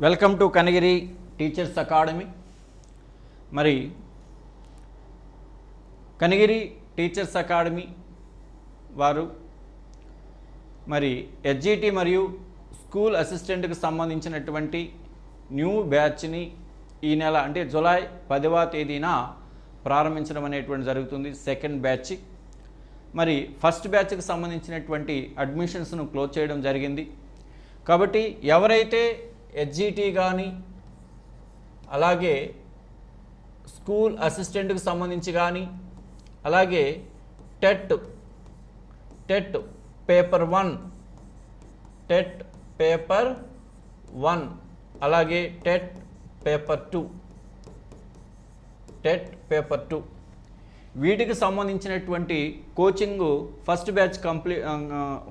Welcome to Kanagiri teachers academy. మరి Kanagiri teachers academy వారు మరి ఎస్జిటి మరియు స్కూల్ అసిస్టెంట్కి సంబంధించినటువంటి న్యూ బ్యాచ్ని ఈ నెల అంటే జులై పదవ తేదీన ప్రారంభించడం అనేటువంటి జరుగుతుంది సెకండ్ బ్యాచ్. మరి ఫస్ట్ బ్యాచ్కి సంబంధించినటువంటి అడ్మిషన్స్ను క్లోజ్ చేయడం జరిగింది. కాబట్టి ఎవరైతే హెచ్జిటి కానీ అలాగే స్కూల్ అసిస్టెంట్కి సంబంధించి కానీ అలాగే TET TET paper one TET paper one అలాగే TET paper two TET paper two. వీటికి సంబంధించినటువంటి కోచింగ్ ఫస్ట్ బ్యాచ్ కంప్లీ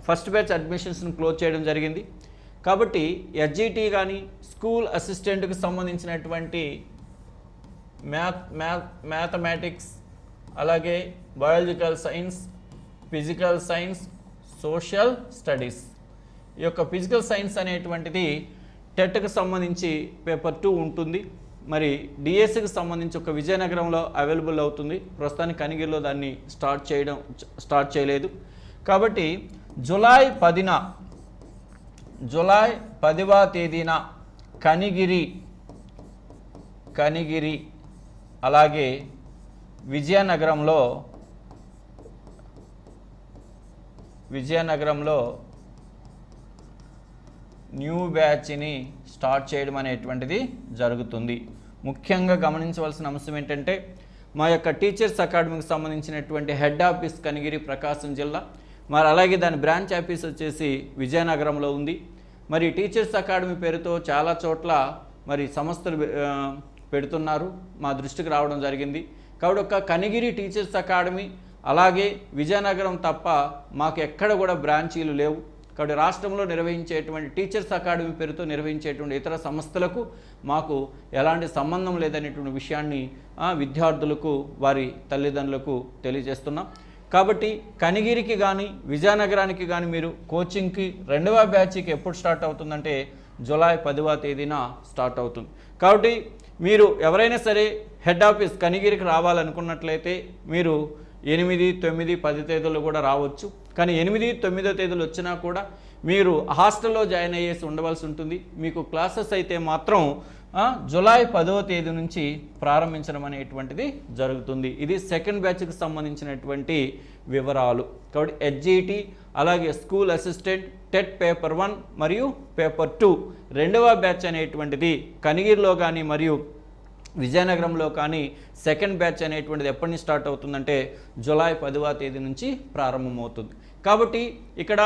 ఫస్ట్ బ్యాచ్ అడ్మిషన్స్ని క్లోజ్ చేయడం జరిగింది. కాబట్టి ఎస్జిటి కానీ స్కూల్ అసిస్టెంట్కి సంబంధించినటువంటి మ్యాథ్ మ్యాథ్ మ్యాథమెటిక్స్ అలాగే biological science physical science social studies ఈ యొక్క ఫిజికల్ సైన్స్ అనేటువంటిది టెట్కి సంబంధించి పేపర్ టూ ఉంటుంది. మరి డిఎస్సికి సంబంధించి ఒక విజయనగరంలో అవైలబుల్ అవుతుంది. ప్రస్తుతానికి కనిగిరిలో దాన్ని స్టార్ట్ చేయడం స్టార్ట్ చేయలేదు. కాబట్టి జులై పదిన జులై పదివ తేదీన కనిగిరి కనిగిరి అలాగే విజయనగరంలో విజయనగరంలో న్యూ బ్యాచ్ని స్టార్ట్ చేయడం అనేటువంటిది జరుగుతుంది. ముఖ్యంగా గమనించవలసిన అంశం ఏంటంటే మా యొక్క టీచర్స్ అకాడమీకి సంబంధించినటువంటి హెడ్ ఆఫీస్ కనిగిరి ప్రకాశం జిల్లా. మరి అలాగే దాని బ్రాంచ్ ఆఫీస్ వచ్చేసి విజయనగరంలో ఉంది. మరి టీచర్స్ అకాడమీ పేరుతో చాలా చోట్ల మరి సంస్థలు పెడుతున్నారు. మా దృష్టికి రావడం జరిగింది. కాబట్టి ఒక కనిగిరి టీచర్స్ అకాడమీ అలాగే విజయనగరం తప్ప మాకు ఎక్కడ కూడా బ్రాంచీలు లేవు. కాబట్టి రాష్ట్రంలో నిర్వహించేటువంటి టీచర్స్ అకాడమీ పేరుతో నిర్వహించేటువంటి ఇతర సంస్థలకు మాకు ఎలాంటి సంబంధం లేదనేటువంటి విషయాన్ని విద్యార్థులకు వారి తల్లిదండ్రులకు తెలియజేస్తున్నాం. కాబట్టి కనిగిరికి కానీ విజయనగరానికి కానీ మీరు కోచింగ్కి రెండవ బ్యాచ్కి ఎప్పుడు స్టార్ట్ అవుతుందంటే జూలై పదవ తేదీన స్టార్ట్ అవుతుంది. కాబట్టి మీరు ఎవరైనా సరే హెడ్ ఆఫీస్ కనిగిరికి రావాలనుకున్నట్లయితే మీరు ఎనిమిది తొమ్మిది పది తేదీలు కూడా రావచ్చు. కానీ ఎనిమిది తొమ్మిదో తేదీలు వచ్చినా కూడా మీరు హాస్టల్లో జాయిన్ అయ్యేసి ఉండవలసి ఉంటుంది. మీకు క్లాసెస్ అయితే మాత్రం జూలై పదవ తేదీ నుంచి ప్రారంభించడం అనేటువంటిది జరుగుతుంది. ఇది సెకండ్ బ్యాచ్కి సంబంధించినటువంటి వివరాలు. కాబట్టి హెచ్జిటి అలాగే school assistant TET paper one మరియు పేపర్ టూ రెండవ బ్యాచ్ అనేటువంటిది కనిగిరిలో కానీ మరియు విజయనగరంలో కానీ సెకండ్ బ్యాచ్ అనేటువంటిది ఎప్పటి నుంచి స్టార్ట్ అవుతుందంటే జూలై పదవ తేదీ నుంచి ప్రారంభమవుతుంది. కాబట్టి ఇక్కడ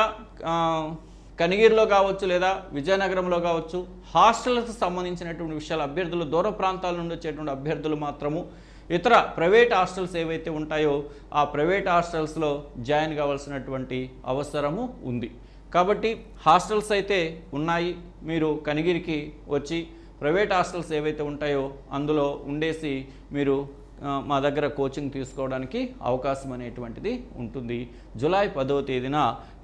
కనిగిరిలో కావచ్చు లేదా విజయనగరంలో కావచ్చు హాస్టల్కి సంబంధించినటువంటి విషయాలు అభ్యర్థులు దూర ప్రాంతాల నుండి వచ్చేటువంటి అభ్యర్థులు మాత్రము ఇతర ప్రైవేట్ హాస్టల్స్ ఏవైతే ఉంటాయో ఆ ప్రైవేట్ హాస్టల్స్లో జాయిన్ కావాల్సినటువంటి అవసరము ఉంది. కాబట్టి హాస్టల్స్ అయితే ఉన్నాయి మీరు కనిగిరికి వచ్చి ప్రైవేట్ హాస్టల్స్ ఏవైతే ఉంటాయో అందులో ఉండేసి మీరు మా దగ్గర కోచింగ్ తీసుకోవడానికి అవకాశం అనేటువంటిది ఉంటుంది. జూలై పదవ తేదీన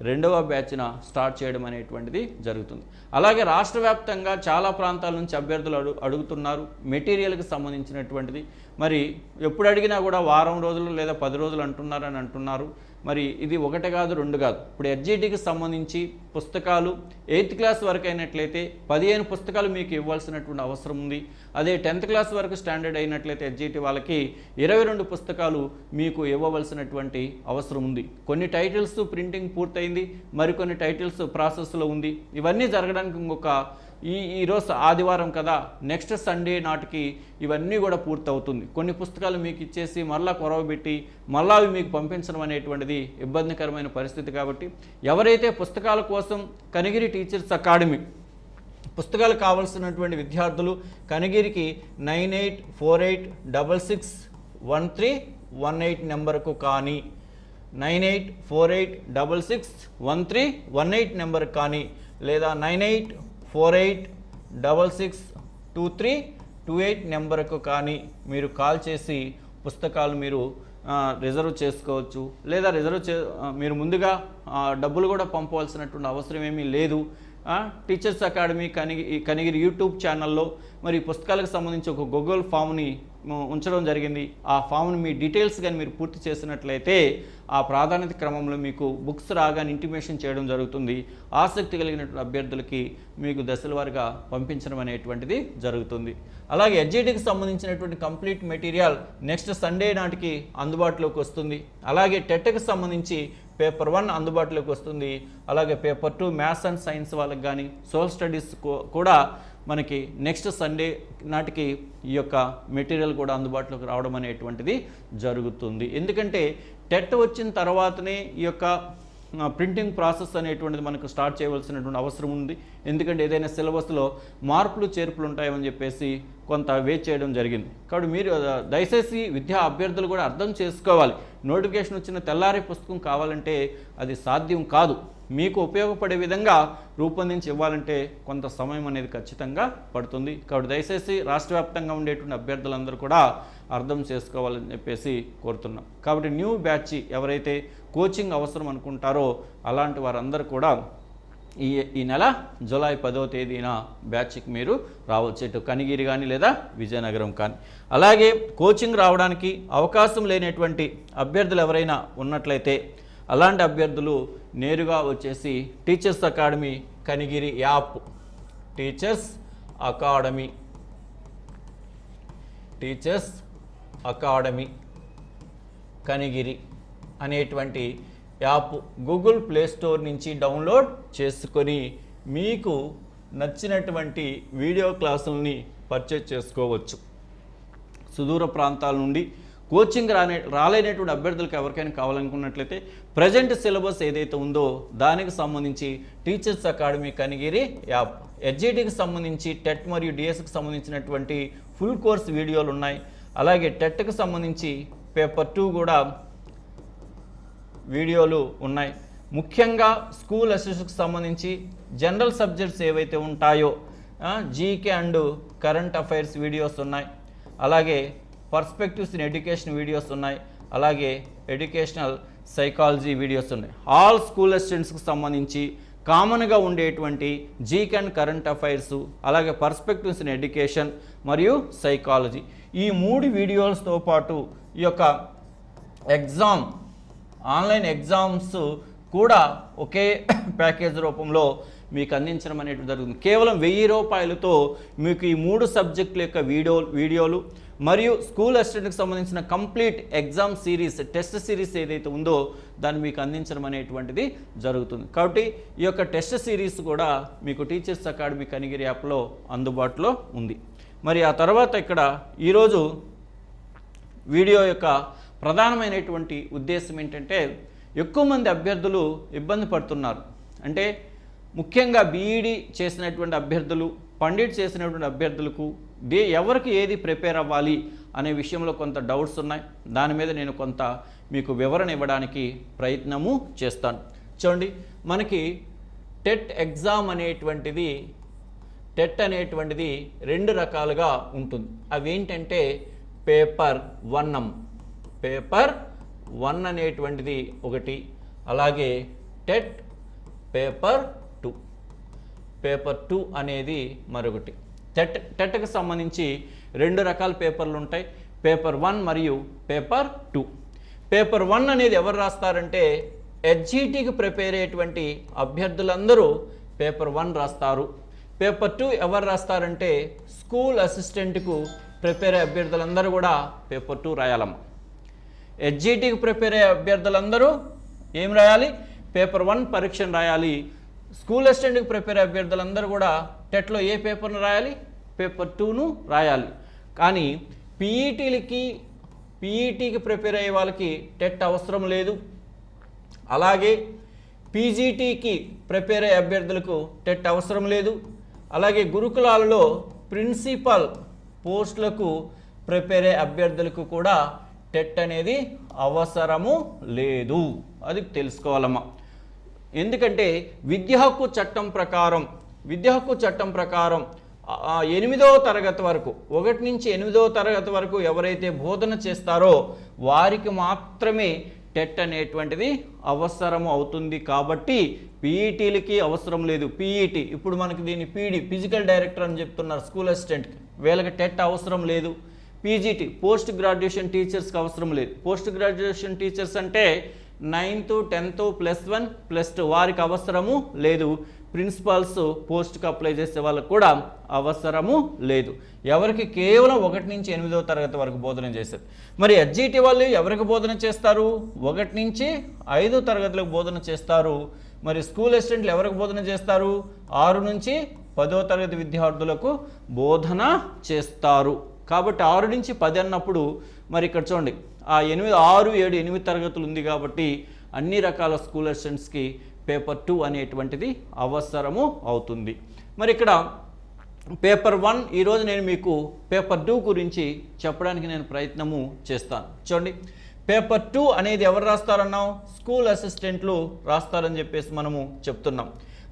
రెండవ బ్యాచ్న స్టార్ట్ చేయడం అనేటువంటిది జరుగుతుంది. అలాగే రాష్ట్ర వ్యాప్తంగా చాలా ప్రాంతాల నుంచి అభ్యర్థులు అడుగు అడుగుతున్నారు. మెటీరియల్కి సంబంధించినటువంటిది. మరి ఎప్పుడు అడిగినా కూడా వారం రోజులు లేదా పది రోజులు అంటున్నారని అంటున్నారు. మరి ఇది ఒకటి కాదు రెండు కాదు. ఇప్పుడు ఎస్జిటికి సంబంధించి పుస్తకాలు ఎయిత్ క్లాస్ వరకు అయినట్లయితే పదిహేను పుస్తకాలు మీకు ఇవ్వాల్సినటువంటి అవసరం ఉంది. అదే టెన్త్ క్లాస్ వరకు స్టాండర్డ్ అయినట్లయితే ఎస్జిటి వాళ్ళకి ఇరవై రెండు పుస్తకాలు మీకు ఇవ్వవలసినటువంటి అవసరం ఉంది. కొన్ని టైటిల్స్ ప్రింటింగ్ పూర్తయింది మరికొన్ని టైటిల్స్ ప్రాసెస్లో ఉంది. ఇవన్నీ జరగడానికి ఇంకొక ఈ ఈరోజు ఆదివారం కదా నెక్స్ట్ సండే నాటికి ఇవన్నీ కూడా పూర్తవుతుంది. కొన్ని పుస్తకాలు మీకు ఇచ్చేసి మళ్ళా కొరవబెట్టి మళ్ళా అవి మీకు పంపించడం అనేటువంటిది ఇబ్బందికరమైన పరిస్థితి కాబట్టి ఎవరైతే పుస్తకాల కోసం కనిగిరి టీచర్స్ అకాడమీ పుస్తకాలు కావాల్సినటువంటి విద్యార్థులు కనిగిరికి nine eight four eight double six one three one eight నెంబర్కు కానీ nine eight four eight double six one three one eight number కానీ లేదా nine eight four eight double six two three two eight నెంబర్కు కానీ మీరు call చేసి పుస్తకాలు మీరు రిజర్వ్ చేసుకోవచ్చు. లేదా రిజర్వ్ చే మీరు ముందుగా డబ్బులు కూడా పంపవలసినటువంటి అవసరం ఏమీ లేదు. టీచర్స్ అకాడమీ కనిగి కనిగిరి యూట్యూబ్ ఛానల్లో మరి పుస్తకాలకు సంబంధించి ఒక గూగుల్ ఫామ్ని ఉంచడం జరిగింది. ఆ ఫామ్ని మీ డీటెయిల్స్ కానీ మీరు పూర్తి చేసినట్లయితే ఆ ప్రాధాన్యత క్రమంలో మీకు బుక్స్ రాగానే ఇంటిమేషన్ చేయడం జరుగుతుంది. ఆసక్తి కలిగినటువంటి అభ్యర్థులకి మీకు దశల వారీగా పంపించడం అనేటువంటిది జరుగుతుంది. అలాగే ఎడ్జిటీకి సంబంధించినటువంటి కంప్లీట్ మెటీరియల్ నెక్స్ట్ సండే నాటికి అందుబాటులోకి వస్తుంది. అలాగే టెట్కి సంబంధించి పేపర్ వన్ అందుబాటులోకి వస్తుంది. అలాగే paper two maths and science వాళ్ళకి కానీ సోషల్ స్టడీస్ కూడా మనకి నెక్స్ట్ సండే నాటికి ఈ యొక్క మెటీరియల్ కూడా అందుబాటులోకి రావడం అనేటువంటిది జరుగుతుంది. ఎందుకంటే టెట్ వచ్చిన తర్వాతనే ఈ యొక్క ప్రింటింగ్ ప్రాసెస్ అనేటువంటిది మనకు స్టార్ట్ చేయవలసినటువంటి అవసరం ఉంది. ఎందుకంటే ఏదైనా సిలబస్లో మార్పులు చేర్పులు ఉంటాయని చెప్పేసి కొంత వేట్ చేయడం జరిగింది. కాబట్టి మీరు దయచేసి విద్యా అభ్యర్థులు కూడా అర్థం చేసుకోవాలి. నోటిఫికేషన్ వచ్చిన తెల్లారి పుస్తకం కావాలంటే అది సాధ్యం కాదు. మీకు ఉపయోగపడే విధంగా రూపొందించి ఇవ్వాలంటే కొంత సమయం అనేది ఖచ్చితంగా పడుతుంది. కాబట్టి దయచేసి రాష్ట్ర వ్యాప్తంగా ఉండేటువంటి అభ్యర్థులందరూ కూడా అర్థం చేసుకోవాలని చెప్పేసి కోరుతున్నాం. కాబట్టి న్యూ బ్యాచ్ ఎవరైతే కోచింగ్ అవసరం అనుకుంటారో అలాంటి వారందరూ కూడా ఈ ఈ నెల జూలై పదో తేదీన బ్యాచ్కి మీరు రావచ్చు. ఇటు కనిగిరి కానీ లేదా విజయనగరం కానీ. అలాగే కోచింగ్ రావడానికి అవకాశం లేనటువంటి అభ్యర్థులు ఎవరైనా ఉన్నట్లయితే అలాంటి అభ్యర్థులు నేరుగా వచ్చేసి teachers academy Kanigiri app teachers academy. Teachers academy Kanigiri అనేటువంటి యాప్ గూగుల్ ప్లే స్టోర్ నుంచి డౌన్లోడ్ చేసుకొని మీకు నచ్చినటువంటి వీడియో క్లాసుల్ని పర్చేజ్ చేసుకోవచ్చు. సుదూర ప్రాంతాల నుండి కోచింగ్ రానే రాలేనటువంటి అభ్యర్థులకు ఎవరికైనా కావాలనుకున్నట్లయితే ప్రజెంట్ సిలబస్ ఏదైతే ఉందో దానికి సంబంధించి టీచర్స్ అకాడమీ కనిగిరి యాప్. ఎడ్జిటీకి సంబంధించి టెట్ మరియు డిఎస్కి సంబంధించినటువంటి ఫుల్ కోర్స్ వీడియోలు ఉన్నాయి. అలాగే టెట్కి సంబంధించి పేపర్ టూ కూడా వీడియోలు ఉన్నాయి. ముఖ్యంగా స్కూల్ అసిస్ట్కి సంబంధించి జనరల్ సబ్జెక్ట్స్ ఏవైతే ఉంటాయో GK and current affairs videos ఉన్నాయి. అలాగే పర్స్పెక్టివ్స్ ఇన్ ఎడ్యుకేషన్ వీడియోస్ ఉన్నాయి. అలాగే ఎడ్యుకేషనల్ సైకాలజీ వీడియోస్ ఉన్నాయి. ఆల్ స్కూల్ స్టూడెంట్స్కి సంబంధించి కామన్గా ఉండేటువంటి జీక్ అండ్ కరెంట్ అఫైర్స్ అలాగే పర్స్పెక్టివ్స్ ఇన్ ఎడ్యుకేషన్ మరియు సైకాలజీ. ఈ మూడు వీడియోస్తో పాటు ఈ యొక్క ఎగ్జామ్ ఆన్లైన్ ఎగ్జామ్స్ కూడా ఒకే ప్యాకేజ్ రూపంలో మీకు అందించడం అనేటువంటి జరుగుతుంది. కేవలం వెయ్యి రూపాయలతో మీకు ఈ మూడు సబ్జెక్టుల యొక్క వీడియో వీడియోలు మరియు స్కూల్ అసిస్టెంట్కి సంబంధించిన complete exam series test series ఏదైతే ఉందో దాన్ని మీకు అందించడం అనేటువంటిది జరుగుతుంది. కాబట్టి ఈ యొక్క టెస్ట్ సిరీస్ కూడా మీకు టీచర్స్ అకాడమీ కనిగిరి యాప్లో అందుబాటులో ఉంది. మరి ఆ తర్వాత ఇక్కడ ఈరోజు వీడియో యొక్క ప్రధానమైనటువంటి ఉద్దేశం ఏంటంటే ఎక్కువ మంది అభ్యర్థులు ఇబ్బంది పడుతున్నారు. అంటే ముఖ్యంగా బీఈడి చేసినటువంటి అభ్యర్థులు పండిట్ చేసినటువంటి అభ్యర్థులకు డే ఎవరికి ఏది ప్రిపేర్ అవ్వాలి అనే విషయంలో కొంత డౌట్స్ ఉన్నాయి. దాని మీద నేను కొంత మీకు వివరణ ఇవ్వడానికి ప్రయత్నము చేస్తాను. చూడండి మనకి టెట్ ఎగ్జామ్ అనేటువంటిది టెట్ అనేటువంటిది రెండు రకాలుగా ఉంటుంది. అవి ఏంటంటే పేపర్ వన్నం. పేపర్ వన్ అనేటువంటిది ఒకటి అలాగే TET paper two. Paper two అనేది మరొకటి. టెట్ టెట్కి సంబంధించి రెండు రకాల పేపర్లు ఉంటాయి. పేపర్ వన్ మరియు పేపర్ టూ. పేపర్ వన్ అనేది ఎవరు రాస్తారంటే హెచ్జిటికి ప్రిపేర్ అయ్యేటువంటి అభ్యర్థులందరూ పేపర్ వన్ రాస్తారు. పేపర్ టూ ఎవరు రాస్తారంటే స్కూల్ అసిస్టెంట్కు ప్రిపేర్ అయ్యే అభ్యర్థులందరూ కూడా పేపర్ టూ రాయాలమ్మ. హెచ్జిటికి ప్రిపేర్ అయ్యే అభ్యర్థులందరూ ఏం రాయాలి? పేపర్ వన్ పరీక్షను రాయాలి. స్కూల్ అసిస్టెంట్కి ప్రిపేర్ అయ్యే అభ్యర్థులందరూ కూడా టెట్లో ఏ పేపర్ను రాయాలి? పేపర్ టూను రాయాలి. కానీ పీఈటీలకి పీఈటీకి ప్రిపేర్ అయ్యే వాళ్ళకి టెట్ అవసరం లేదు. అలాగే పీజీటీకి ప్రిపేర్ అయ్యే అభ్యర్థులకు టెట్ అవసరం లేదు. అలాగే గురుకులాలలో ప్రిన్సిపల్ పోస్టులకు ప్రిపేర్ అయ్యే అభ్యర్థులకు కూడా టెట్ అనేది అవసరము లేదు. అది తెలుసుకోవాలమ్మా. ఎందుకంటే విద్యా హక్కు చట్టం ప్రకారం విద్యా హక్కు చట్టం ప్రకారం ఎనిమిదవ తరగతి వరకు ఒకటి నుంచి ఎనిమిదవ తరగతి వరకు ఎవరైతే బోధన చేస్తారో వారికి మాత్రమే టెట్ అనేటువంటిది అవసరం అవుతుంది కాబట్టి పీఈటీలకి అవసరం లేదు. పీఈటీ ఇప్పుడు మనకి దీన్ని పీడి ఫిజికల్ డైరెక్టర్ అని చెప్తున్నారు స్కూల్ అసిస్టెంట్కి వీళ్ళకి టెట్ అవసరం లేదు. పీజీటీ పోస్ట్ గ్రాడ్యుయేషన్ టీచర్స్కి అవసరం లేదు. పోస్ట్ గ్రాడ్యుయేషన్ టీచర్స్ అంటే ninth tenth plus one plus two వారికి అవసరము లేదు. ప్రిన్సిపాల్స్ పోస్ట్కి అప్లై చేసే వాళ్ళకు కూడా అవసరము లేదు. ఎవరికి కేవలం ఒకటి నుంచి ఎనిమిదవ తరగతి వరకు బోధన చేశారు మరి ఎస్జిటి వాళ్ళు ఎవరికి బోధన చేస్తారు? ఒకటి నుంచి ఐదో తరగతులకు బోధన చేస్తారు. మరి స్కూల్ అసిస్టెంట్లు ఎవరికి బోధన చేస్తారు? ఆరు నుంచి పదో తరగతి విద్యార్థులకు బోధన చేస్తారు. కాబట్టి ఆరు నుంచి పది అన్నప్పుడు మరి ఇక్కడ చూడండి. ఆ ఎనిమిది ఆరు ఏడు ఎనిమిది తరగతులు ఉంది కాబట్టి అన్ని రకాల స్కూల్ అసిస్టెంట్స్కి పేపర్ టూ అనేటువంటిది అవసరము అవుతుంది. మరి ఇక్కడ పేపర్ వన్ ఈరోజు నేను మీకు పేపర్ టూ గురించి చెప్పడానికి నేను ప్రయత్నము చేస్తాను. చూడండి పేపర్ టూ అనేది ఎవరు రాస్తారన్నాం స్కూల్ అసిస్టెంట్లు రాస్తారని చెప్పేసి మనము చెప్తున్నాం.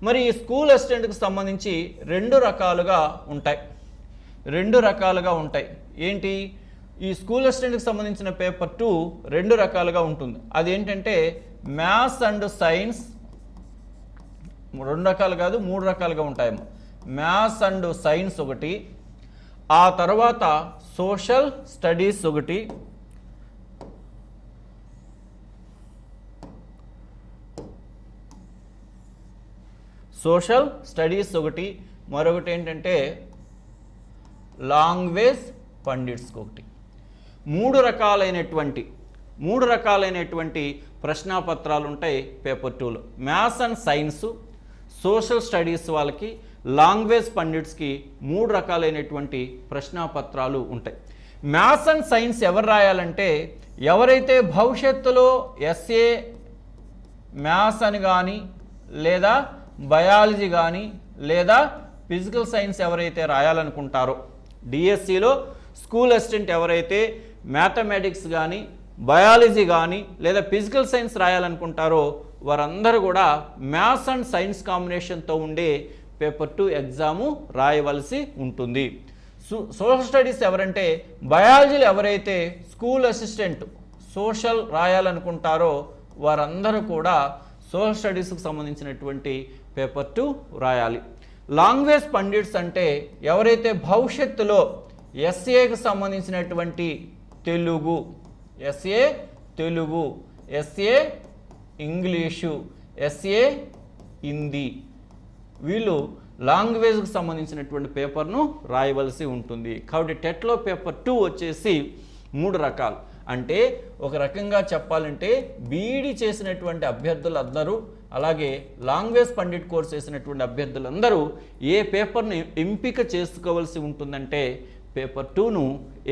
మరి ఈ స్కూల్ అసిస్టెంట్కి సంబంధించి రెండు రకాలుగా ఉంటాయి. రెండు రకాలుగా ఉంటాయి. ఏంటి? ఈ స్కూల్ అసిస్టెంట్కి సంబంధించిన పేపర్ టూ రెండు రకాలుగా ఉంటుంది. అదేంటంటే మ్యాథ్స్ అండ్ సైన్స్ రెండు రకాలు కాదు మూడు రకాలుగా ఉంటాయేమో. మ్యాథ్స్ అండ్ సైన్స్ ఒకటి ఆ తర్వాత సోషల్ స్టడీస్ ఒకటి సోషల్ స్టడీస్ ఒకటి మరొకటి ఏంటంటే లాంగ్వేజ్ పండిట్స్కి ఒకటి. మూడు రకాలైనటువంటి మూడు రకాలైనటువంటి ప్రశ్నాపత్రాలు ఉంటాయి పేపర్ టూలో. Maths and science social studies వాళ్ళకి లాంగ్వేజ్ పండిట్స్కి మూడు రకాలైనటువంటి ప్రశ్నాపత్రాలు ఉంటాయి. మ్యాథ్స్ అండ్ సైన్స్ ఎవరు రాయాలంటే ఎవరైతే భవిష్యత్తులో ఎస్ఏ మ్యాథ్స్ అని కానీ లేదా బయాలజీ కానీ లేదా ఫిజికల్ సైన్స్ ఎవరైతే రాయాలనుకుంటారో డిఎస్సిలో స్కూల్ అసిస్టెంట్ ఎవరైతే మ్యాథమెటిక్స్ కానీ బయాలజీ కానీ లేదా ఫిజికల్ సైన్స్ రాయాలనుకుంటారో వారందరూ కూడా మ్యాథ్స్ అండ్ సైన్స్ కాంబినేషన్తో ఉండే పేపర్ టూ ఎగ్జాము రాయవలసి ఉంటుంది. సో- సోషల్ స్టడీస్ ఎవరంటే బయాలజీలు ఎవరైతే స్కూల్ అసిస్టెంట్ సోషల్ రాయాలనుకుంటారో వారందరూ కూడా సోషల్ స్టడీస్కు సంబంధించినటువంటి పేపర్ టూ రాయాలి. లాంగ్వేజ్ పండిట్స్ అంటే ఎవరైతే భవిష్యత్తులో ఎస్ఏకి సంబంధించినటువంటి Telugu SA Telugu SA English SA Hindi. వీళ్ళు లాంగ్వేజ్కి సంబంధించినటువంటి పేపర్ను రాయవలసి ఉంటుంది. కాబట్టి టెట్లో పేపర్ టూ వచ్చేసి మూడు రకాలు. అంటే ఒక రకంగా చెప్పాలంటే బీఈడి చేసినటువంటి అభ్యర్థులందరూ అలాగే లాంగ్వేజ్ పండిట్ కోర్స్ చేసినటువంటి అభ్యర్థులందరూ ఏ పేపర్ను ఎంపిక చేసుకోవాల్సి ఉంటుందంటే పేపర్ టూను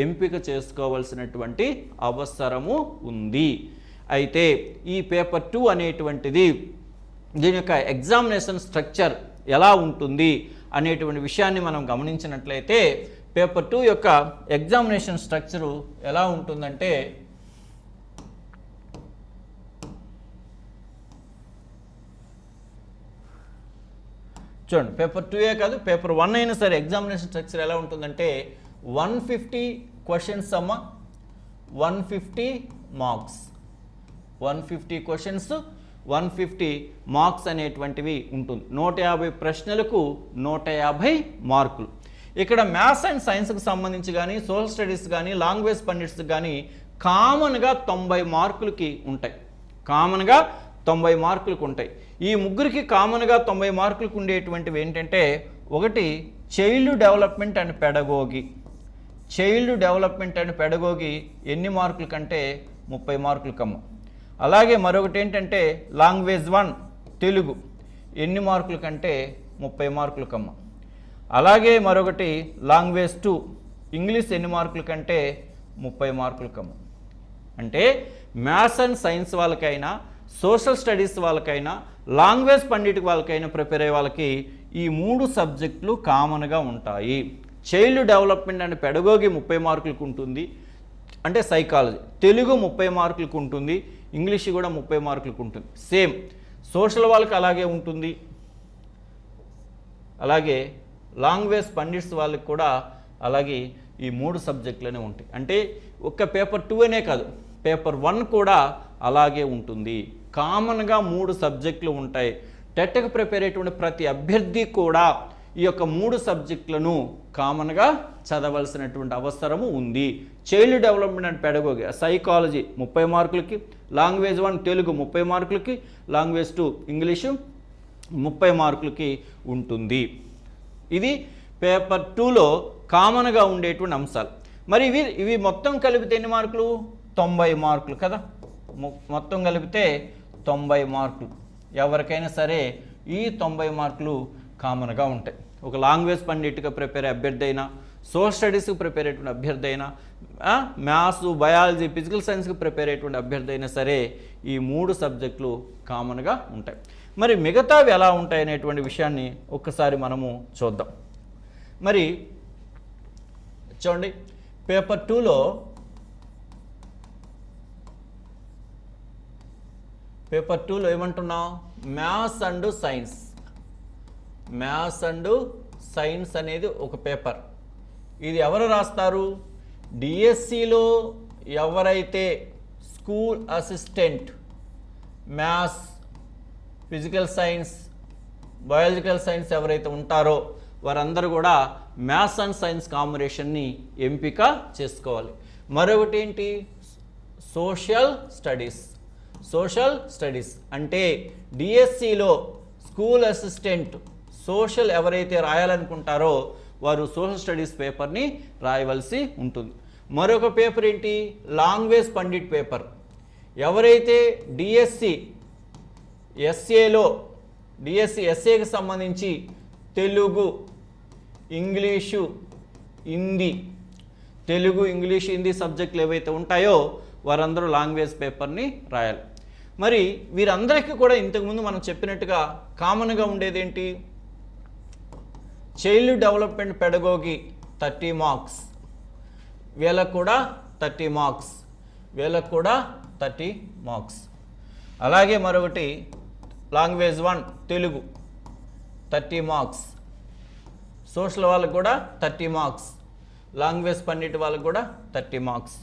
ఎంపిక చేసుకోవాల్సినటువంటి అవసరము ఉంది. అయితే ఈ పేపర్ టూ అనేటువంటిది దీని యొక్క ఎగ్జామినేషన్ స్ట్రక్చర్ ఎలా ఉంటుంది అనేటువంటి విషయాన్ని మనం గమనించినట్లయితే పేపర్ టూ యొక్క ఎగ్జామినేషన్ స్ట్రక్చరు ఎలా ఉంటుందంటే చూడండి పేపర్ టూ ఏ కాదు పేపర్ వన్ అయినా సరే ఎగ్జామినేషన్ స్ట్రక్చర్ ఎలా ఉంటుందంటే వన్ ఫిఫ్టీ క్వశ్చన్స్ అమ్మ one fifty marks one fifty questions one fifty marks అనేటువంటివి ఉంటుంది. నూట యాభై ప్రశ్నలకు నూట యాభై మార్కులు. ఇక్కడ మ్యాథ్స్ అండ్ సైన్స్కి సంబంధించి కానీ సోషల్ స్టడీస్ కానీ లాంగ్వేజ్ పండిట్స్ కానీ కామన్గా తొంభై మార్కులకి ఉంటాయి. కామన్గా తొంభై మార్కులకు ఉంటాయి. ఈ ముగ్గురికి కామన్గా తొంభై మార్కులకు ఉండేటువంటివి ఏంటంటే ఒకటి child development and pedagogy. Child development and pedagogy ఎన్ని మార్కుల కంటే ముప్పై మార్కులు కమ్మ అలాగే మరొకటి ఏంటంటే లాంగ్వేజ్ వన్ తెలుగు. ఎన్ని మార్కుల కంటే ముప్పై మార్కులు కమ్మ. అలాగే మరొకటి లాంగ్వేజ్ టూ ఇంగ్లీష్ ఎన్ని మార్కుల కంటే ముప్పై మార్కులు కమ్మ. అంటే మ్యాథ్స్ అండ్ సైన్స్ వాళ్ళకైనా సోషల్ స్టడీస్ వాళ్ళకైనా లాంగ్వేజ్ పండిట్ వాళ్ళకైనా ప్రిపేర్ అయ్యే వాళ్ళకి ఈ మూడు సబ్జెక్టులు కామన్గా ఉంటాయి. చైల్డ్ డెవలప్మెంట్ అండ్ పెడగోగి ముప్పై మార్కులకు ఉంటుంది. అంటే సైకాలజీ. తెలుగు ముప్పై మార్కులకు ఉంటుంది. ఇంగ్లీష్ కూడా ముప్పై మార్కులకు ఉంటుంది. సేమ్ సోషల్ వాళ్ళకి అలాగే ఉంటుంది. అలాగే లాంగ్వేజ్ పండిట్స్ వాళ్ళకి కూడా అలాగే ఈ మూడు సబ్జెక్టులనే ఉంటాయి. అంటే ఒక్క పేపర్ టూ అనే కాదు పేపర్ వన్ కూడా అలాగే ఉంటుంది. కామన్గా మూడు సబ్జెక్టులు ఉంటాయి. టెట్కి ప్రిపేర్ అయ్యేటువంటి ప్రతి అభ్యర్థి కూడా ఈ యొక్క మూడు సబ్జెక్టులను కామన్గా చదవలసినటువంటి అవసరము ఉంది. Child development and pedagogy psychology ముప్పై మార్కులకి లాంగ్వేజ్ వన్ తెలుగు ముప్పై మార్కులకి లాంగ్వేజ్ టూ ఇంగ్లీషు ముప్పై మార్కులకి ఉంటుంది. ఇది పేపర్ టూలో కామన్గా ఉండేటువంటి అంశాలు. మరి ఇవి ఇవి మొత్తం కలిపితే ఎన్ని మార్కులు? తొంభై మార్కులు కదా? మొ- మొత్తం కలిపితే తొంభై మార్కులు. ఎవరికైనా సరే ఈ తొంభై మార్కులు కామన్గా ఉంటాయి. ఒక లాంగ్వేజ్ పండిట్గా ప్రిపేర్ అభ్యర్థి అయినా సోషల్ స్టడీస్కి ప్రిపేర్ అయ్యేటువంటి అభ్యర్థి అయినా మ్యాథ్స్ బయాలజీ ఫిజికల్ సైన్స్కి ప్రిపేర్ అయ్యేటువంటి అభ్యర్థి అయినా సరే ఈ మూడు సబ్జెక్టులు కామన్గా ఉంటాయి. మరి మిగతావి ఎలా ఉంటాయి అనేటువంటి విషయాన్ని ఒక్కసారి మనము చూద్దాం. మరి చూడండి పేపర్ టూలో పేపర్ టూలో ఏమంటున్నాం? Maths and science. Maths and science అనేది ఒక పేపర్. ఇది ఎవరు రాస్తారు? డిఎస్సిలో ఎవరైతే school assistant maths physical science biological science ఎవరైతే ఉంటారో వారందరూ కూడా మ్యాథ్స్ అండ్ సైన్స్ కాంబినేషన్ని ఎంపిక చేసుకోవాలి. మరొకటి ఏంటి సోషల్ స్టడీస్. సోషల్ స్టడీస్ అంటే డిఎస్సిలో స్కూల్ అసిస్టెంట్ సోషల్ ఎవరైతే రాయాలనుకుంటారో వారు సోషల్ స్టడీస్ పేపర్ని రాయవలసి ఉంటుంది. మరొక పేపర్ ఏంటి? Language pandit paper. ఎవరైతే డిఎస్సి ఎస్ఏలో డిఎస్సి ఎస్ఏకి సంబంధించి తెలుగు ఇంగ్లీషు హిందీ తెలుగు ఇంగ్లీష్ హిందీ సబ్జెక్టులు ఏవైతే ఉంటాయో వారందరూ లాంగ్వేజ్ పేపర్ని రాయాలి. మరి వీరందరికీ కూడా ఇంతకుముందు మనం చెప్పినట్టుగా కామన్గా ఉండేది ఏంటి child development pedagogy thirty marks. వీళ్ళకు కూడా థర్టీ మార్క్స్. వీళ్ళకు కూడా థర్టీ మార్క్స్. అలాగే మరొకటి language one Telugu. Thirty marks. Social వాళ్ళకు కూడా థర్టీ మార్క్స్. లాంగ్వేజ్ పండిట్ వాళ్ళకు కూడా థర్టీ మార్క్స్.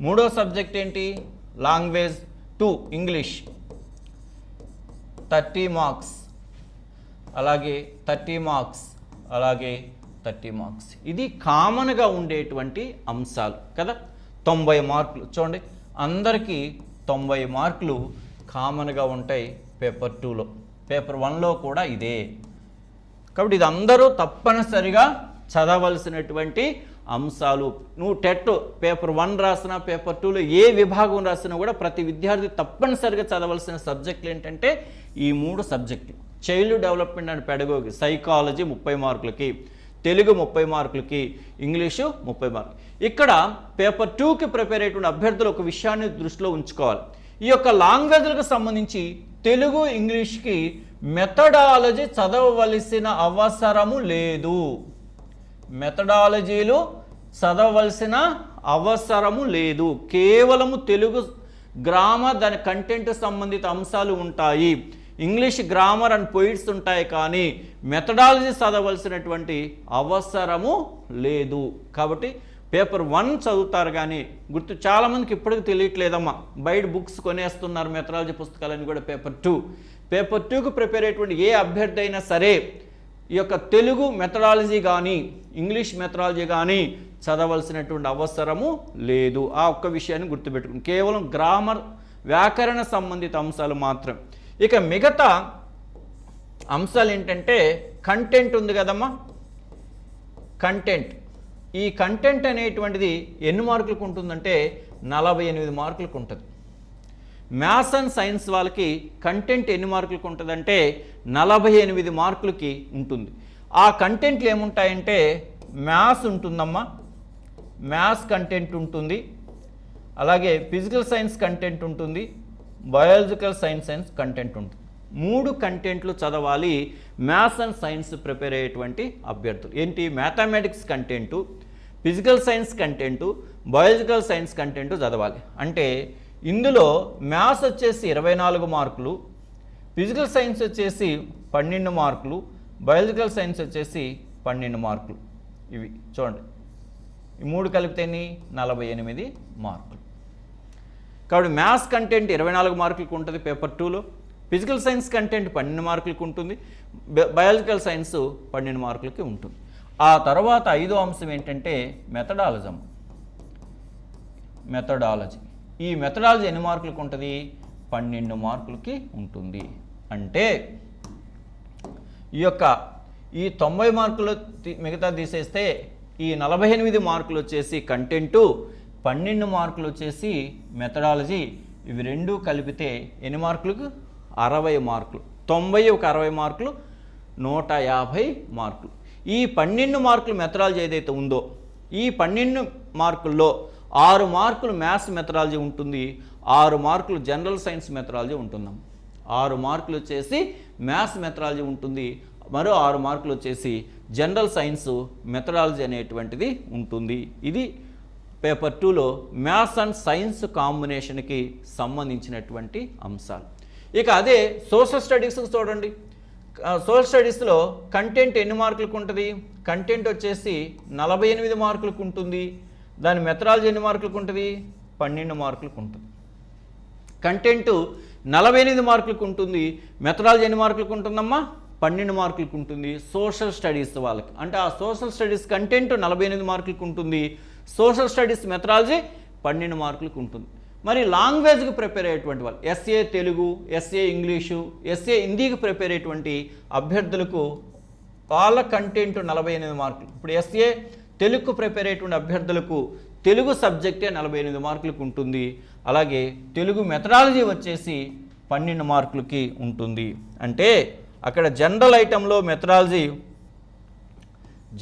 మూడో సబ్జెక్ట్ ఏంటి? Language two English. Thirty marks. అలాగే థర్టీ మార్క్స్. అలాగే థర్టీ మార్క్స్. ఇది కామన్గా ఉండేటువంటి అంశాలు కదా. తొంభై మార్కులు. చూడండి అందరికీ తొంభై మార్కులు కామన్గా ఉంటాయి పేపర్ టూలో. పేపర్ వన్లో కూడా ఇదే. కాబట్టి ఇది అందరూ తప్పనిసరిగా చదవలసినటువంటి అంశాలు. నువ్వు టెట్ పేపర్ వన్ రాసినా పేపర్ టూలో ఏ విభాగం రాసినా కూడా ప్రతి విద్యార్థి తప్పనిసరిగా చదవలసిన సబ్జెక్టులు ఏంటంటే ఈ మూడు సబ్జెక్టులు. Child development and pedagogy psychology ముప్పై మార్కులకి తెలుగు ముప్పై మార్కులకి ఇంగ్లీషు ముప్పై మార్కులు ఇక్కడ పేపర్ టూకి ప్రిపేర్ అయ్యేటువంటి అభ్యర్థులు ఒక విషయాన్ని దృష్టిలో ఉంచుకోవాలి. ఈ యొక్క లాంగ్వేజ్లకు సంబంధించి తెలుగు ఇంగ్లీష్కి మెథడాలజీ చదవవలసిన అవసరము లేదు. మెథడాలజీలు చదవలసిన అవసరము లేదు. కేవలము తెలుగు గ్రామర్ దాని కంటెంట్ సంబంధిత అంశాలు ఉంటాయి. ఇంగ్లీష్ గ్రామర్ అండ్ పొయిట్స్ ఉంటాయి కానీ మెథడాలజీ చదవలసినటువంటి అవసరము లేదు. కాబట్టి పేపర్ వన్ చదువుతారు కానీ గుర్తు చాలామందికి ఇప్పటికి తెలియట్లేదమ్మా. బయట బుక్స్ కొనేస్తున్నారు మెథడాలజీ పుస్తకాలని కూడా పేపర్ టూ. పేపర్ టూకు ప్రిపేర్ అయ్యేటువంటి ఏ అభ్యర్థి అయినా సరే ఈ యొక్క తెలుగు మెథడాలజీ కానీ ఇంగ్లీష్ మెథడాలజీ కానీ చదవలసినటువంటి అవసరము లేదు. ఆ ఒక్క విషయాన్ని గుర్తుపెట్టుకుని కేవలం గ్రామర్ వ్యాకరణ సంబంధిత అంశాలు మాత్రం. ఇక మిగతా అంశాలు ఏంటంటే కంటెంట్ ఉంది కదమ్మా. కంటెంట్ ఈ కంటెంట్ అనేటువంటిది ఎన్ని మార్కులకు ఉంటుందంటే నలభై ఎనిమిది మార్కులకు ఉంటుంది. మ్యాథ్స్ అండ్ సైన్స్ వాళ్ళకి కంటెంట్ ఎన్ని మార్కులకు ఉంటుందంటే నలభై ఎనిమిది మార్కులకి ఉంటుంది. ఆ కంటెంట్లు ఏముంటాయంటే మ్యాథ్స్ ఉంటుందమ్మా. మ్యాథ్స్ కంటెంట్ ఉంటుంది. అలాగే ఫిజికల్ సైన్స్ కంటెంట్ ఉంటుంది. బయాలజికల్ సైన్స్ సైన్స్ కంటెంట్ ఉంటుంది. మూడు కంటెంట్లు చదవాలి మ్యాథ్స్ అండ్ సైన్స్ ప్రిపేర్ అయ్యేటువంటి అభ్యర్థులు. ఏంటి? Mathematics content physical science content biological science content చదవాలి. అంటే ఇందులో మ్యాథ్స్ వచ్చేసి ఇరవై నాలుగు మార్కులు ఫిజికల్ సైన్స్ వచ్చేసి పన్నెండు మార్కులు బయాలజికల్ సైన్స్ వచ్చేసి పన్నెండు మార్కులు. ఇవి చూడండి. ఈ మూడు కలిపితేని నలభై ఎనిమిది మార్కులు. కాబట్టి మ్యాథ్స్ కంటెంట్ ఇరవై నాలుగు మార్కులకు ఉంటుంది పేపర్ టూలో. ఫిజికల్ సైన్స్ కంటెంట్ పన్నెండు మార్కులకు ఉంటుంది. బయాలజికల్ సైన్స్ పన్నెండు మార్కులకి ఉంటుంది. ఆ తర్వాత ఐదో అంశం ఏంటంటే మెథడాలజం. మెథడాలజీ. ఈ మెథడాలజీ ఎన్ని మార్కులకు ఉంటుంది? పన్నెండు మార్కులకి ఉంటుంది. అంటే ఈ యొక్క ఈ తొంభై మార్కులు తీ- మిగతా తీసేస్తే ఈ నలభై ఎనిమిది మార్కులు వచ్చేసి కంటెంటు పన్నెండు మార్కులు వచ్చేసి మెథడాలజీ. ఇవి రెండు కలిపితే ఎన్ని మార్కులకు? అరవై మార్కులు. తొంభై ఒక అరవై మార్కులు నూట యాభై మార్కులు. ఈ పన్నెండు మార్కులు మెథడాలజీ ఏదైతే ఉందో ఈ పన్నెండు మార్కుల్లో ఆరు మార్కులు మ్యాథ్స్ మెథడాలజీ ఉంటుంది ఆరు మార్కులు జనరల్ సైన్స్ మెథడాలజీ ఉంటుందమ్మా ఆరు మార్కులు వచ్చేసి మ్యాథ్స్ మెథడాలజీ ఉంటుంది మరో ఆరు మార్కులు వచ్చేసి జనరల్ సైన్స్ మెథడాలజీ అనేటువంటిది ఉంటుంది. ఇది పేపర్ టూలో మ్యాథ్స్ అండ్ సైన్స్ కాంబినేషన్కి సంబంధించినటువంటి అంశాలు. ఇక అదే సోషల్ స్టడీస్కి చూడండి. సోషల్ స్టడీస్లో కంటెంట్ ఎన్ని మార్కులకు ఉంటుంది? కంటెంట్ వచ్చేసి నలభై ఎనిమిది మార్కులకు ఉంటుంది. దాని మెథడాలజీ ఎన్ని మార్కులకు ఉంటుంది? పన్నెండు మార్కులకు ఉంటుంది. కంటెంట్ నలభై ఎనిమిది మార్కులకు ఉంటుంది. మెథడాలజీ ఎన్ని మార్కులకు ఉంటుందమ్మా? పన్నెండు మార్కులకు ఉంటుంది. సోషల్ స్టడీస్ వాళ్ళకి. అంటే ఆ సోషల్ స్టడీస్ కంటెంట్ నలభై ఎనిమిది మార్కులకు ఉంటుంది. సోషల్ స్టడీస్ మెథడాలజీ పన్నెండు మార్కులకు ఉంటుంది. మరి లాంగ్వేజ్కి ప్రిపేర్ అయ్యేటువంటి వాళ్ళు SA Telugu SA English SA హిందీకి prepare అయ్యేటువంటి అభ్యర్థులకు వాళ్ళ కంటెంట్ నలభై ఎనిమిది మార్కులు. ఇప్పుడు ఎస్ఏ తెలుగుకు ప్రిపేర్ అయ్యేటువంటి అభ్యర్థులకు తెలుగు సబ్జెక్టే నలభై ఎనిమిది మార్కులకు ఉంటుంది. అలాగే తెలుగు మెథడాలజీ వచ్చేసి పన్నెండు మార్కులకి ఉంటుంది. అంటే అక్కడ జనరల్ ఐటెంలో మెథడాలజీ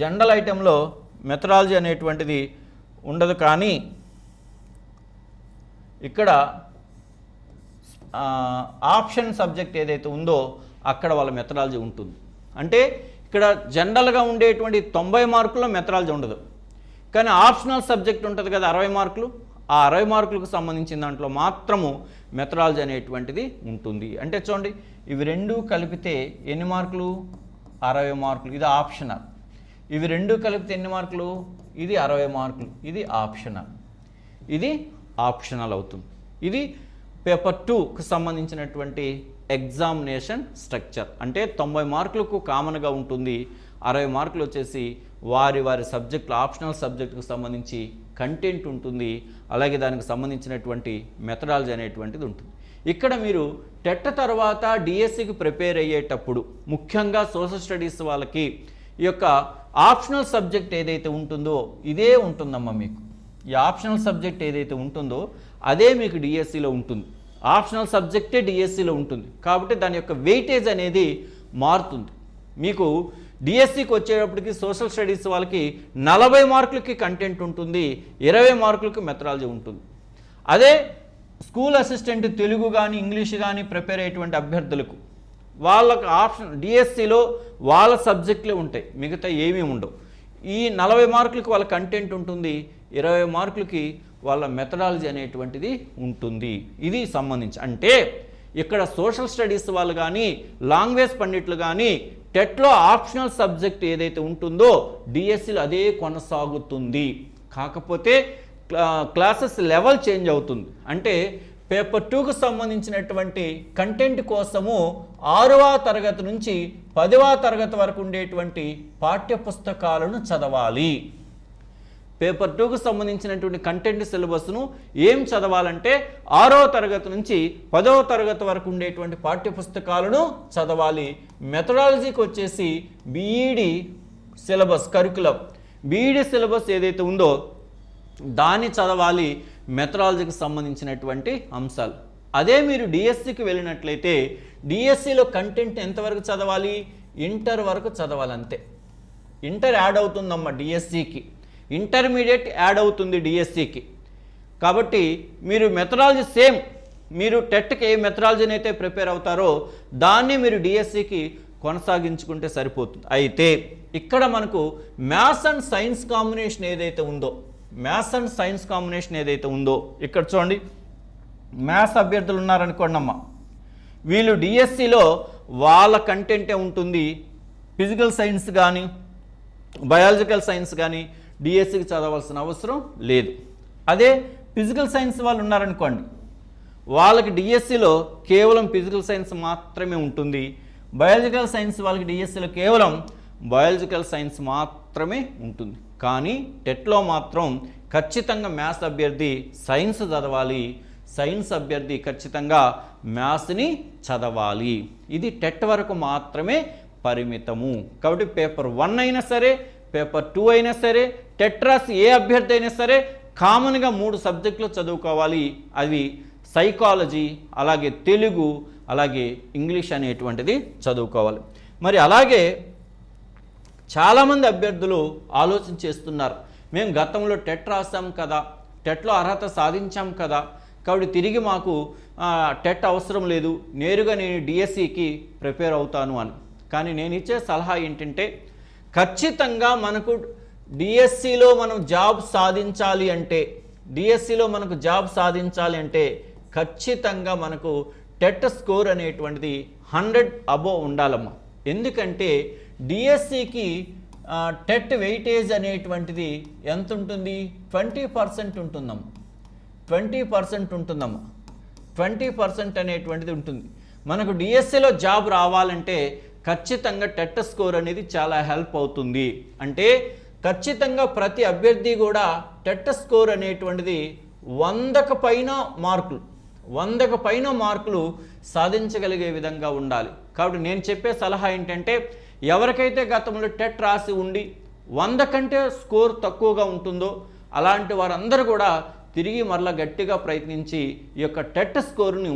జనరల్ ఐటెంలో మెథడాలజీ అనేటువంటిది ఉండదు కానీ ఇక్కడ ఆప్షన్ సబ్జెక్ట్ ఏదైతే ఉందో అక్కడ వాళ్ళ మెథడాలజీ ఉంటుంది. అంటే ఇక్కడ జనరల్గా ఉండేటువంటి తొంభై మార్కుల్లో మెథడాలజీ ఉండదు. కానీ ఆప్షనల్ సబ్జెక్ట్ ఉంటుంది కదా అరవై మార్కులు ఆ అరవై మార్కులకు సంబంధించిన దాంట్లో మాత్రము మెథడాలజీ అనేటువంటిది ఉంటుంది. అంటే చూడండి ఇవి రెండు కలిపితే ఎన్ని మార్కులు? అరవై మార్కులు. ఇది ఆప్షనల్. ఇవి రెండు కలిపితే ఎన్ని మార్కులు? ఇది అరవై మార్కులు ఇది ఆప్షనల్. ఇది ఆప్షనల్ అవుతుంది. ఇది పేపర్ టూకి సంబంధించినటువంటి ఎగ్జామినేషన్ స్ట్రక్చర్. అంటే తొంభై మార్కులకు కామన్గా ఉంటుంది. అరవై మార్కులు వచ్చేసి వారి వారి సబ్జెక్టులు ఆప్షనల్ సబ్జెక్టుకు సంబంధించి కంటెంట్ ఉంటుంది. అలాగే దానికి సంబంధించినటువంటి మెథడాలజీ అనేటువంటిది ఉంటుంది. ఇక్కడ మీరు టెట్ తర్వాత డిఎస్సికి ప్రిపేర్ అయ్యేటప్పుడు ముఖ్యంగా సోషల్ స్టడీస్ వాళ్ళకి ఈ యొక్క ఆప్షనల్ సబ్జెక్ట్ ఏదైతే ఉంటుందో ఇదే ఉంటుందమ్మా మీకు. ఈ ఆప్షనల్ సబ్జెక్ట్ ఏదైతే ఉంటుందో అదే మీకు డిఎస్సిలో ఉంటుంది. ఆప్షనల్ సబ్జెక్టే డిఎస్సిలో ఉంటుంది. కాబట్టి దాని యొక్క వెయిటేజ్ అనేది మారుతుంది. మీకు డిఎస్సికి వచ్చేటప్పటికి సోషల్ స్టడీస్ వాళ్ళకి నలభై మార్కులకి కంటెంట్ ఉంటుంది ఇరవై మార్కులకి మెథడాలజీ ఉంటుంది. అదే స్కూల్ అసిస్టెంట్ తెలుగు కానీ ఇంగ్లీష్ కానీ ప్రిపేర్ అయ్యేటువంటి అభ్యర్థులకు వాళ్ళకు ఆప్షన్ డిఎస్సిలో వాళ్ళ సబ్జెక్టులే ఉంటాయి. మిగతా ఏమీ ఉండవు. ఈ నలభై మార్కులకి వాళ్ళ కంటెంట్ ఉంటుంది. ఇరవై మార్కులకి వాళ్ళ మెథడాలజీ అనేటువంటిది ఉంటుంది. ఇది సంబంధించి. అంటే ఇక్కడ సోషల్ స్టడీస్ వాళ్ళు కానీ లాంగ్వేజ్ పండిట్లు కానీ టెట్లో ఆప్షనల్ సబ్జెక్ట్ ఏదైతే ఉంటుందో డిఎస్సిలో అదే కొనసాగుతుంది. కాకపోతే క్లాసెస్ లెవెల్ చేంజ్ అవుతుంది. అంటే పేపర్ టూకు సంబంధించినటువంటి కంటెంట్ కోసము ఆరవ తరగతి నుంచి పదవ తరగతి వరకు ఉండేటువంటి పాఠ్య పుస్తకాలను చదవాలి. పేపర్ టూకు సంబంధించినటువంటి కంటెంట్ సిలబస్ను ఏం చదవాలంటే ఆరో తరగతి నుంచి పదవ తరగతి వరకు ఉండేటువంటి పాఠ్య పుస్తకాలను చదవాలి. మెథడాలజీకి వచ్చేసి BEd syllabus curriculum. BEd syllabus ఏదైతే ఉందో దాన్ని చదవాలి. మెథడాలజీకి సంబంధించినటువంటి అంశాలు. అదే మీరు డిఎస్సికి వెళ్ళినట్లయితే డిఎస్సిలో కంటెంట్ ఎంతవరకు చదవాలి? ఇంటర్ వరకు చదవాలి అంతే ఇంటర్ యాడ్ అవుతుందమ్మా డిఎస్సికి ఇంటర్మీడియట్ యాడ్ అవుతుంది డిఎస్సికి కాబట్టి మీరు మెథడాలజీ సేమ్ మీరు టెట్కి ఏ మెథడాలజీని అయితే ప్రిపేర్ అవుతారో దాన్ని మీరు డిఎస్సికి కొనసాగించుకుంటే సరిపోతుంది. అయితే ఇక్కడ మనకు మ్యాథ్స్ అండ్ సైన్స్ కాంబినేషన్ ఏదైతే ఉందో మ్యాథ్స్ అండ్ సైన్స్ కాంబినేషన్ ఏదైతే ఉందో ఇక్కడ చూడండి. మ్యాథ్స్ అభ్యర్థులు ఉన్నారనుకోండి అమ్మ. వీళ్ళు డిఎస్సిలో వాళ్ళ కంటెంటే ఉంటుంది. ఫిజికల్ సైన్స్ కానీ బయాలజికల్ సైన్స్ కానీ డిఎస్సికి చదవాల్సిన అవసరం లేదు. అదే ఫిజికల్ సైన్స్ వాళ్ళు ఉన్నారనుకోండి. వాళ్ళకి డిఎస్సిలో కేవలం ఫిజికల్ సైన్స్ మాత్రమే ఉంటుంది. బయాలజికల్ సైన్స్ వాళ్ళకి డిఎస్సిలో కేవలం బయాలజికల్ సైన్స్ మాత్రమే ఉంటుంది. కానీ టెట్లో మాత్రం ఖచ్చితంగా మ్యాథ్స్ అభ్యర్థి సైన్స్ చదవాలి. సైన్స్ అభ్యర్థి ఖచ్చితంగా మ్యాథ్స్ని చదవాలి. ఇది టెట్ వరకు మాత్రమే పరిమితము. కాబట్టి పేపర్ వన్ అయినా సరే పేపర్ టూ అయినా సరే టెట్రాస్ ఏ అభ్యర్థి అయినా సరే కామన్గా మూడు సబ్జెక్టులు చదువుకోవాలి. అవి సైకాలజీ అలాగే తెలుగు అలాగే ఇంగ్లీష్ అనేటువంటిది చదువుకోవాలి. మరి అలాగే చాలామంది అభ్యర్థులు ఆలోచన చేస్తున్నారు. మేము గతంలో టెట్ రాసాం కదా టెట్లో అర్హత సాధించాం కదా కాబట్టి తిరిగి మాకు టెట్ అవసరం లేదు నేరుగా నేను డిఎస్సికి ప్రిపేర్ అవుతాను అని. కానీ నేను ఇచ్చే సలహా ఏంటంటే ఖచ్చితంగా మనకు డిఎస్సిలో మనం జాబ్ సాధించాలి అంటే డిఎస్సిలో మనకు జాబ్ సాధించాలి అంటే ఖచ్చితంగా మనకు టెట్ స్కోర్ అనేటువంటిది హండ్రెడ్ అబోవ్ ఉండాలమ్మా. ఎందుకంటే డిఎస్సికి టెట్ వెయిటేజ్ అనేటువంటిది ఎంత ఉంటుంది ట్వంటీ పర్సెంట్ ఉంటుందమ్మా. ట్వంటీ పర్సెంట్ ఉంటుందమ్మా. ట్వంటీ పర్సెంట్ అనేటువంటిది ఉంటుంది. మనకు డిఎస్సిలో జాబ్ రావాలంటే ఖచ్చితంగా టెట్ స్కోర్ అనేది చాలా హెల్ప్ అవుతుంది. అంటే ఖచ్చితంగా ప్రతి అభ్యర్థి కూడా టెట్ స్కోర్ అనేటువంటిది వందకు పైన మార్కులు. వందకు పైన మార్కులు సాధించగలిగే విధంగా ఉండాలి. కాబట్టి నేను చెప్పే సలహా ఏంటంటే ఎవరికైతే గతంలో టెట్ రాసి ఉండి వంద కంటే స్కోర్ తక్కువగా ఉంటుందో అలాంటి వారందరూ కూడా తిరిగి మరలా గట్టిగా ప్రయత్నించి ఈ యొక్క టెట్ స్కోరును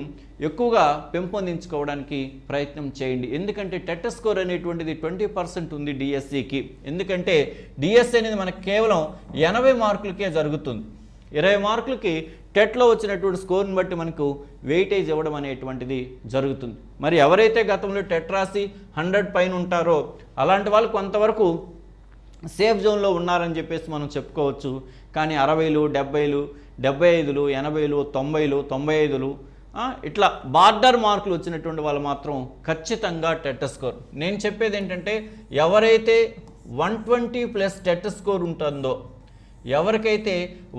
ఎక్కువగా పెంపొందించుకోవడానికి ప్రయత్నం చేయండి. ఎందుకంటే టెట్ స్కోర్ అనేటువంటిది ట్వంటీ పర్సెంట్ ఉంది డిఎస్సికి. ఎందుకంటే డిఎస్సి అనేది మనకు కేవలం ఎనభై మార్కులకే జరుగుతుంది. ఇరవై మార్కులకి టెట్లో వచ్చినటువంటి స్కోర్ని బట్టి మనకు వెయిటేజ్ ఇవ్వడం అనేటువంటిది జరుగుతుంది. మరి ఎవరైతే గతంలో టెట్ రాసి హండ్రెడ్ పైన ఉంటారో అలాంటి వాళ్ళు కొంతవరకు సేఫ్ జోన్లో ఉన్నారని చెప్పేసి మనం చెప్పుకోవచ్చు. కానీ అరవైలు డెబ్బైలు డెబ్బై ఐదులు ఎనభైలు తొంభైలు తొంభై ఐదులు ఇట్లా బార్డర్ మార్కులు వచ్చినటువంటి వాళ్ళు మాత్రం ఖచ్చితంగా టెట్ స్కోర్. నేను చెప్పేది ఏంటంటే ఎవరైతే one twenty plus TET score ఉంటుందో ఎవరికైతే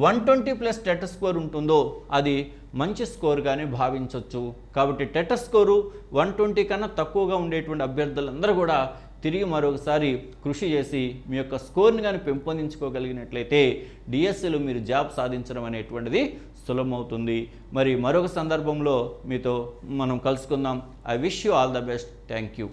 one twenty plus TET score ఉంటుందో అది మంచి స్కోర్గానే భావించవచ్చు కాబట్టి టెట్ స్కోరు వన్ ట్వంటీ కన్నా తక్కువగా ఉండేటువంటి అభ్యర్థులందరూ కూడా తిరిగి మరొకసారి కృషి చేసి మీ యొక్క స్కోర్ని కానీ పెంపొందించుకోగలిగినట్లయితే డిఎస్సిలో మీరు జాబ్ సాధించడం అనేటువంటిది సులభమవుతుంది. మరి మరొక సందర్భంలో మీతో మనం కలుసుకుందాం. I wish you all the best. Thank you